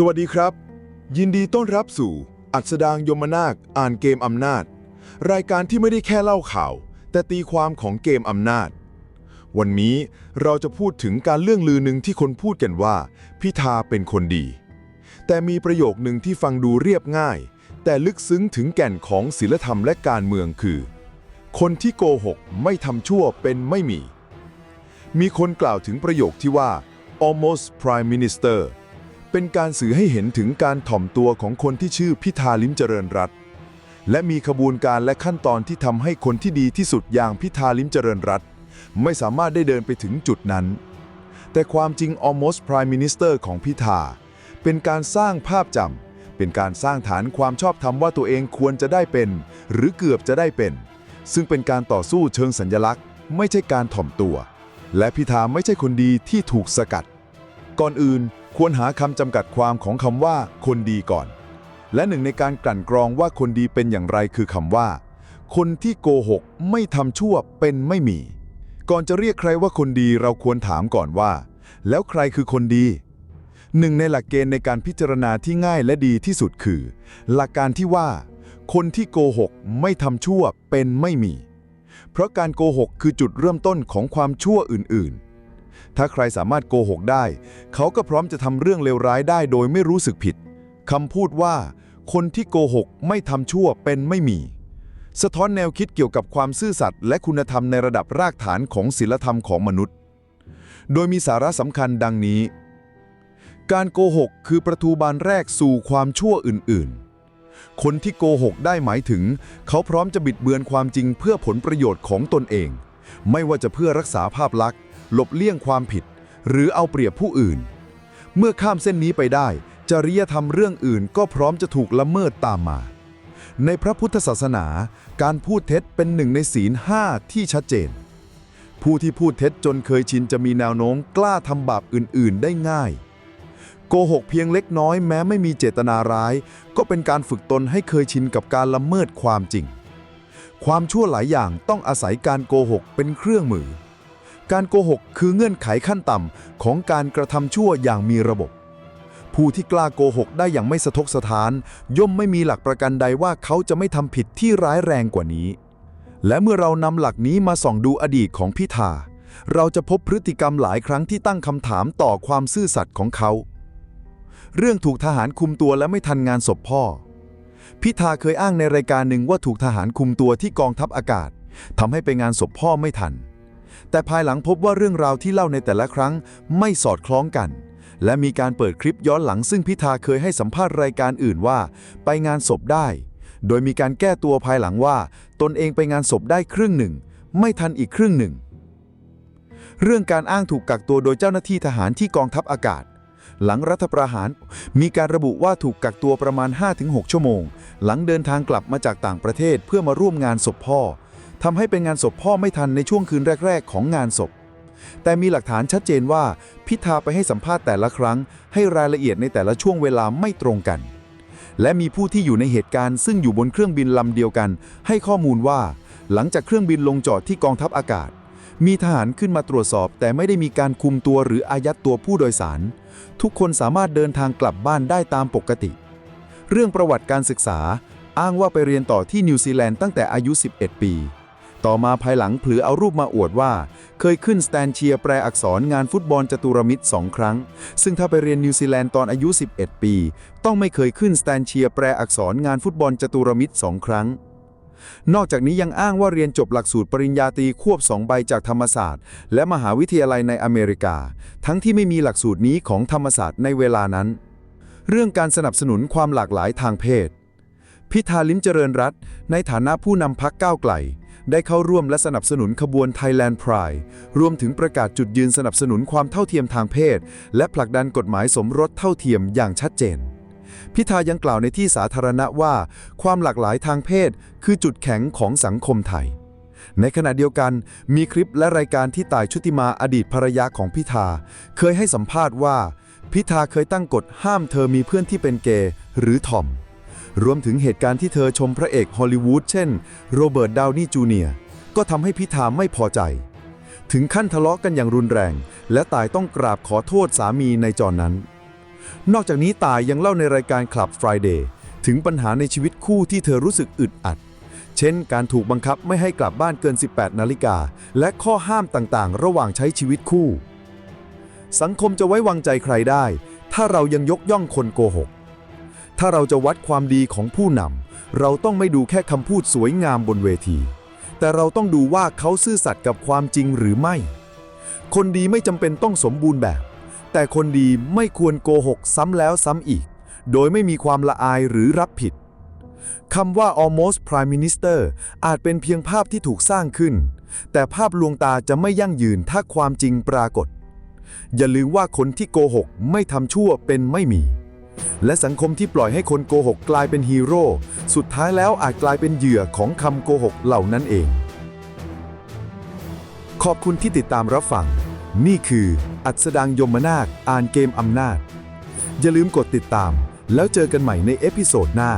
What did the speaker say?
สวัสดีครับ ยินดีต้อนรับสู่ อัศดางยมนาคอ่านเกมอำนาจ รายการที่ไม่ได้แค่เล่าข่าว แต่ตีความของเกมอำนาจ วันนี้เราจะพูดถึงการเรื่องลือหนึ่งที่คนพูดกันว่า พิธาเป็นคนดี แต่มีประโยคหนึ่งที่ฟังดูเรียบง่าย แต่ลึกซึ้งถึงแก่นของศีลธรรมและการเมืองคือ คนที่โกหกไม่ทำชั่วเป็นไม่มี มีคนกล่าวถึงประโยคที่ว่า almost prime minister เป็นการสื่อให้เห็นถึงการถ่อมตัวของคนที่ชื่อพิธาลิมเจริญรัตและมีขบวนการและขั้นตอนที่ทำให้คนที่ดีที่สุดอย่างพิธาลิมเจริญรัตไม่สามารถได้เดินไปถึงจุดนั้น แต่ความจริง almost prime minister ของพิธา เป็นการสร้างภาพจำเป็นการสร้างฐานความชอบธรรมว่าตัวเองควรจะได้เป็น หรือเกือบจะได้เป็น ซึ่งเป็นการต่อสู้เชิงสัญลักษณ์ ไม่ใช่การถ่อมตัว และพิธาไม่ใช่คนดีที่ถูกสกัด ก่อนอื่น ควรหาคำจำกัดความของคำว่า คนดีก่อน และหนึ่งในการกลั่นกรองว่าคนดีเป็นอย่างไรคือคำว่า คนที่โกหกไม่ทำชั่วเป็นไม่มี ก่อนจะเรียกใครว่าคนดีเราควรถามก่อนว่า แล้วใครคือคนดี หนึ่งในหลักเกณฑ์ในการพิจารณาที่ง่ายและดีที่สุดคือ หลักการที่ว่า คนที่โกหกไม่ทำชั่วเป็นไม่มี เพราะการโกหกคือจุดเริ่มต้นของความชั่วอื่นๆ ถ้าใครสามารถโกหกได้ เขาก็พร้อมจะทำเรื่องเลวร้ายได้โดยไม่รู้สึกผิดคำพูดว่า คนที่โกหกไม่ทำชั่วเป็นไม่มี สะท้อนแนวคิดเกี่ยวกับความซื่อสัตย์และคุณธรรมในระดับรากฐานของศีลธรรมของมนุษย์ โดยมีสาระสำคัญดังนี้ การโกหกคือประตูบานแรกสู่ความชั่วอื่น ๆคนที่โกหกได้หมายถึง เขาพร้อมจะบิดเบือนความจริงเพื่อผลประโยชน์ของตนเอง ไม่ว่าจะเพื่อรักษาภาพลักษณ์ หลบเลี่ยงความผิด หรือเอาเปรียบผู้อื่น เมื่อข้ามเส้นนี้ไปได้ จริยธรรมเรื่องอื่นก็พร้อมจะถูกละเมิดตามมา ในพระพุทธศาสนา การพูดเท็จเป็นหนึ่งในศีลห้าที่ชัดเจน ผู้ที่พูดเท็จจนเคยชินจะมีแนวโน้มกล้าทำบาปอื่น ๆ ได้ง่ายโกหกเพียงเล็กน้อยแม้ไม่มีเจตนาร้าย ก็เป็นการฝึกตนให้เคยชินกับการละเมิดความจริง ความชั่วหลายอย่างต้องอาศัยการโกหกเป็นเครื่องมือ การโกหกคือเงื่อนไขขั้นต่ำของการกระทำชั่วอย่างมีระบบ ผู้ที่กล้าโกหกได้อย่างไม่สะทกสถาน ย่อมไม่มีหลักประกันใดว่าเขาจะไม่ทำผิดที่ร้ายแรงกว่านี้ และเมื่อเรานำหลักนี้มาส่องดูอดีตของพิธาเราจะพบพฤติกรรมหลายครั้งที่ตั้งคำถามต่อความซื่อสัตย์ของเขา เรื่องถูกทหารคุมตัวและไม่ทันงานศพพ่อ พิธาเคยอ้างในรายการหนึ่งว่าถูกทหารคุมตัวที่กองทัพอากาศทำให้ไปงานศพพ่อไม่ทัน แต่ภายหลังพบว่าเรื่องราวที่เล่าในแต่ละครั้งไม่สอดคล้องกัน และมีการเปิดคลิปย้อนหลังซึ่งพิธาเคยให้สัมภาษณ์รายการอื่นว่า ไปงานศพได้ โดยมีการแก้ตัวภายหลังว่า ตนเองไปงานศพได้ครึ่งหนึ่ง ไม่ทันอีกครึ่งหนึ่ง เรื่องการอ้างถูกกักตัวโดยเจ้าหน้าที่ทหารที่กองทัพอากาศหลังรัฐประหารมีการระบุว่าถูกกักตัวประมาณ 5-6 ชั่วโมง หลังเดินทางกลับมาจากต่างประเทศเพื่อมาร่วมงานศพพ่อ ทำให้เป็นงานศพพ่อไม่ทันในช่วงคืนแรก ๆ ของงานศพ แต่มีหลักฐานชัดเจนว่าพิธาไปให้สัมภาษณ์แต่ละครั้ง ให้รายละเอียดในแต่ละช่วงเวลาไม่ตรงกัน และมีผู้ที่อยู่ในเหตุการณ์ซึ่งอยู่บนเครื่องบินลำเดียวกัน ให้ข้อมูลว่า หลังจากเครื่องบินลงจอดที่กองทัพอากาศ มีทหารขึ้นมาตรวจสอบ แต่ไม่ได้มีการคุมตัวหรืออายัดตัวผู้โดยสาร ทุกคนสามารถเดินทางกลับบ้านได้ตามปกติ เรื่องประวัติการศึกษา อ้างว่าไปเรียนต่อที่นิวซีแลนด์ตั้งแต่อายุ 11 ปี ต่อมาภายหลังเผลือเอารูปมาอวดว่า เคยขึ้นสแตนเชียแปลอักษรงานฟุตบอลจตุรมิตรสองครั้ง ซึ่งถ้าไปเรียนนิวซีแลนด์ตอนอายุ 11 ปี ต้องไม่เคยขึ้นสแตนเชียแปลอักษรงานฟุตบอลจตุรมิตรสองครั้ง นอกจากนี้ยังอ้างว่าเรียนจบหลักสูตรปริญญาตรีควบสองใบจากธรรมศาสตร์ และมหาวิทยาลัยในอเมริกา ทั้งที่ไม่มีหลักสูตรนี้ของธรรมศาสตร์ในเวลานั้น เรื่องการสนับสนุนความหลากหลายทางเพศ พิธาลิมเจริญรัตในฐานะผู้นำพักก้าวไกล ได้เข้าร่วมและสนับสนุนขบวน Thailand Pride รวมถึงประกาศจุดยืนสนับสนุนความเท่าเทียมทางเพศ และผลักดันกฎหมายสมรสเท่าเทียมอย่างชัดเจน พิธายังกล่าวในที่สาธารณะว่า ความหลากหลายทางเพศ คือจุดแข็งของสังคมไทย ในขณะเดียวกัน มีคลิปและรายการที่ต่ายชุติมาอดีตภรรยาของพิธา เคยให้สัมภาษณ์ว่า พิธาเคยตั้งกฎห้ามเธอมีเพื่อนที่เป็นเกย์หรือทอม รวมถึงเหตุการณ์ที่เธอชมพระเอกฮอลลีวูดเช่น โรเบิร์ตดาวนี่จูเนียร์ก็ทำให้พิธาไม่พอใจ ถึงขั้นทะเลาะกันอย่างรุนแรง และตายต้องกราบขอโทษสามีในจอนนั้น นอกจากนี้ตายยังเล่าในรายการ Club Friday ถึงปัญหาในชีวิตคู่ที่เธอรู้สึกอึดอัด เช่น การถูกบังคับไม่ให้กลับบ้านเกิน 18 นาฬิกา และข้อห้ามต่างๆ ระหว่างใช้ชีวิตคู่ สังคมจะไว้วางใจใครได้ ถ้าเรายังยกย่องคนโกหก ถ้าเราจะวัดความดีของผู้นำเราต้องไม่ดูแค่คำพูดสวยงามบนเวที แต่เราต้องดูว่าเขาซื่อสัตย์กับความจริงหรือไม่ คนดีไม่จำเป็นต้องสมบูรณ์แบบ แต่คนดีไม่ควรโกหกซ้ำแล้วซ้ำอีก โดยไม่มีความละอายหรือรับผิดคำว่า almost prime minister อาจเป็นเพียงภาพที่ถูกสร้างขึ้น แต่ภาพลวงตาจะไม่ยั่งยืนถ้าความจริงปรากฏ อย่าลืมว่าคนที่โกหกไม่ทำชั่วเป็นไม่มี และสังคมที่ปล่อยให้คนโกหกกลายเป็นฮีโร่สุดท้ายแล้วอาจกลายเป็นเหยื่อของคำโกหกเหล่านั้นเอง ขอบคุณที่ติดตามรับฟัง นี่คืออัศดางยมนาคอ่านเกมอำนาจ อย่าลืมกดติดตาม แล้วเจอกันใหม่ในเอพิโซดหน้า